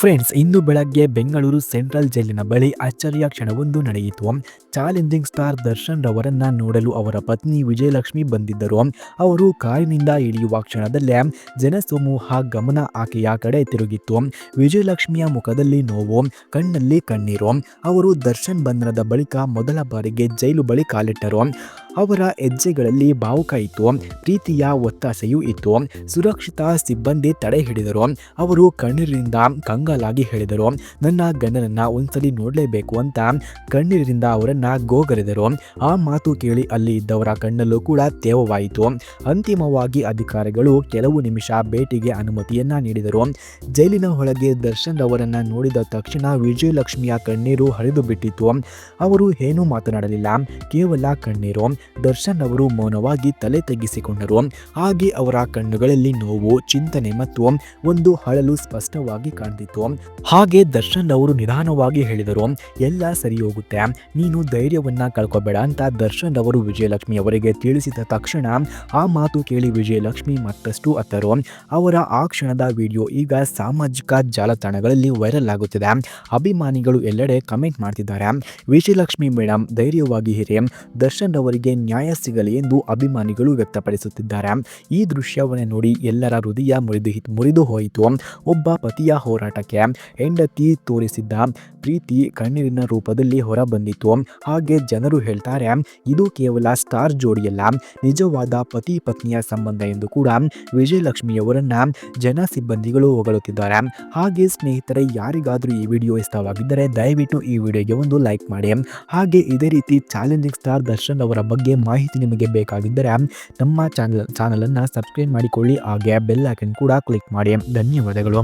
Friends ಇಂದು ಬೆಳಗ್ಗೆ Bengaluru central ಜೈಲಿನ ಬಳಿ ಅಚ್ಚರಿಯ ಕ್ಷಣವೊಂದು ನಡೆಯಿತು. ಚಾಲೆಂಜಿಂಗ್ ಸ್ಟಾರ್ ದರ್ಶನ್ ರವರನ್ನ ನೋಡಲು ಅವರ ಪತ್ನಿ ವಿಜಯಲಕ್ಷ್ಮಿ ಬಂದಿದ್ದರು. ಅವರು ಕಾರಿನಿಂದ ಇಳಿಯುವ ಕ್ಷಣದಲ್ಲೇ ಜನಸಮೂಹ ಗಮನ ಆಕೆಯ ಕಡೆ ತಿರುಗಿತ್ತು. ವಿಜಯಲಕ್ಷ್ಮಿಯ ಮುಖದಲ್ಲಿ ನೋವು, ಕಣ್ಣಲ್ಲಿ ಕಣ್ಣೀರು. ಅವರು ದರ್ಶನ್ ಬಂಧನದ ಬಳಿಕ ಮೊದಲ ಬಾರಿಗೆ ಜೈಲು ಬಳಿ ಕಾಲಿಟ್ಟರು. ಅವರ ಹೆಜ್ಜೆಗಳಲ್ಲಿ ಭಾವುಕ ಇತ್ತು, ಪ್ರೀತಿಯ ಒತ್ತಾಸೆಯೂ ಇತ್ತು. ಸುರಕ್ಷಿತ ಸಿಬ್ಬಂದಿ ತಡೆ ಹಿಡಿದರು. ಅವರು ಕಣ್ಣೀರಿನಿಂದ ಕಂಗಾಲಾಗಿ ಹೇಳಿದರು, ನನ್ನ ಗಂಡನನ್ನ ಒಂದ್ಸಲಿ ನೋಡಲೇಬೇಕು ಅಂತ ಕಣ್ಣೀರಿನಿಂದ ಅವರನ್ನ ಗೋಗರೆದರು. ಆ ಮಾತು ಕೇಳಿ ಅಲ್ಲಿ ಇದ್ದವರ ಕಣ್ಣಲ್ಲೂ ಕೂಡ ತೇವವಾಯಿತು. ಅಂತಿಮವಾಗಿ ಅಧಿಕಾರಿಗಳು ಕೆಲವು ನಿಮಿಷ ಭೇಟಿಗೆ ಅನುಮತಿಯನ್ನ ನೀಡಿದರು. ಜೈಲಿನ ಒಳಗೆ ದರ್ಶನ್ ಅವರನ್ನ ನೋಡಿದ ತಕ್ಷಣ ವಿಜಯಲಕ್ಷ್ಮಿಯ ಕಣ್ಣೀರು ಹರಿದು ಬಿಟ್ಟಿತ್ತು ಅವರು ಏನೂ ಮಾತನಾಡಲಿಲ್ಲ, ಕೇವಲ ಕಣ್ಣೀರು. ದರ್ಶನ್ ಅವರು ಮೌನವಾಗಿ ತಲೆ ತಗ್ಗಿಸಿಕೊಂಡರು ಹಾಗೆ ಅವರ ಕಣ್ಣುಗಳಲ್ಲಿ ನೋವು, ಚಿಂತನೆ ಮತ್ತು ಒಂದು ಹಳಲು ಸ್ಪಷ್ಟವಾಗಿ ಕಾಣ್ತಿತ್ತು. ಹಾಗೆ ದರ್ಶನ್ ಅವರು ನಿಧಾನವಾಗಿ ಹೇಳಿದರು, ಎಲ್ಲ ಸರಿ ಹೋಗುತ್ತೆ ನೀನು ಧೈರ್ಯವನ್ನ ಕಳ್ಕೊಬೇಡ ಅಂತ ದರ್ಶನ್ ಅವರು ವಿಜಯಲಕ್ಷ್ಮಿ ಅವರಿಗೆ ತಿಳಿಸಿದ ತಕ್ಷಣ ಆ ಮಾತು ಕೇಳಿ ವಿಜಯಲಕ್ಷ್ಮಿ ಮತ್ತಷ್ಟು ಅತ್ತರು ಅವರ ಆ ಕ್ಷಣದ ವಿಡಿಯೋ ಈಗ ಸಾಮಾಜಿಕ ಜಾಲತಾಣಗಳಲ್ಲಿ ವೈರಲ್ ಆಗುತ್ತಿದೆ. ಅಭಿಮಾನಿಗಳು ಎಲ್ಲೆಡೆ ಕಮೆಂಟ್ ಮಾಡ್ತಿದ್ದಾರೆ. ವಿಜಯಲಕ್ಷ್ಮಿ ಮೇಡಮ್ ಧೈರ್ಯವಾಗಿ ಹಿರಿ ದರ್ಶನ್ ಅವರಿಗೆ ನ್ಯಾಯ ಸಿಗಲಿ ಎಂದು ಅಭಿಮಾನಿಗಳು ವ್ಯಕ್ತಪಡಿಸುತ್ತಿದ್ದಾರೆ. ಈ ದೃಶ್ಯವನ್ನು ನೋಡಿ ಎಲ್ಲರ ಹೃದಯ ಮುರಿದು ಮುರಿದು ಹೋಯಿತು. ಒಬ್ಬ ಪತಿಯ ಹೋರಾಟಕ್ಕೆ ಹೆಂಡತಿ ತೋರಿಸಿದ್ದ ಪ್ರೀತಿ ಕಣ್ಣೀರಿನ ರೂಪದಲ್ಲಿ ಹೊರಬಂದಿತು ಹಾಗೆ ಜನರು ಹೇಳ್ತಾರೆ, ಇದು ಕೇವಲ ಸ್ಟಾರ್ ಜೋಡಿಯಲ್ಲ, ನಿಜವಾದ ಪತಿ ಪತ್ನಿಯ ಸಂಬಂಧ ಎಂದು ಕೂಡ ವಿಜಯಲಕ್ಷ್ಮಿಯವರನ್ನ ಜನ ಸಿಬ್ಬಂದಿಗಳು ಹೊಗಳುತ್ತಿದ್ದಾರೆ. ಹಾಗೆ ಸ್ನೇಹಿತರೆ, ಯಾರಿಗಾದರೂ ಈ ವಿಡಿಯೋ ಇಷ್ಟವಾಗಿದ್ದರೆ ದಯವಿಟ್ಟು ಈ ವಿಡಿಯೋಗೆ ಒಂದು ಲೈಕ್ ಮಾಡಿ. ಹಾಗೆ ಇದೇ ರೀತಿ ಚಾಲೆಂಜಿಂಗ್ ಸ್ಟಾರ್ ದರ್ಶನ್ ಅವರ ಬಗ್ಗೆ ಮಾಹಿತಿ ನಿಮಗೆ ಬೇಕಾಗಿದ್ದರೆ ನಮ್ಮ ಚಾನಲ್, ಚಾನಲನ್ನು ಸಬ್ಸ್ಕ್ರೈಬ್ ಮಾಡಿಕೊಳ್ಳಿ ಹಾಗೆ ಬೆಲ್ ಐಕನ್ ಕೂಡ ಕ್ಲಿಕ್ ಮಾಡಿ. ಧನ್ಯವಾದಗಳು.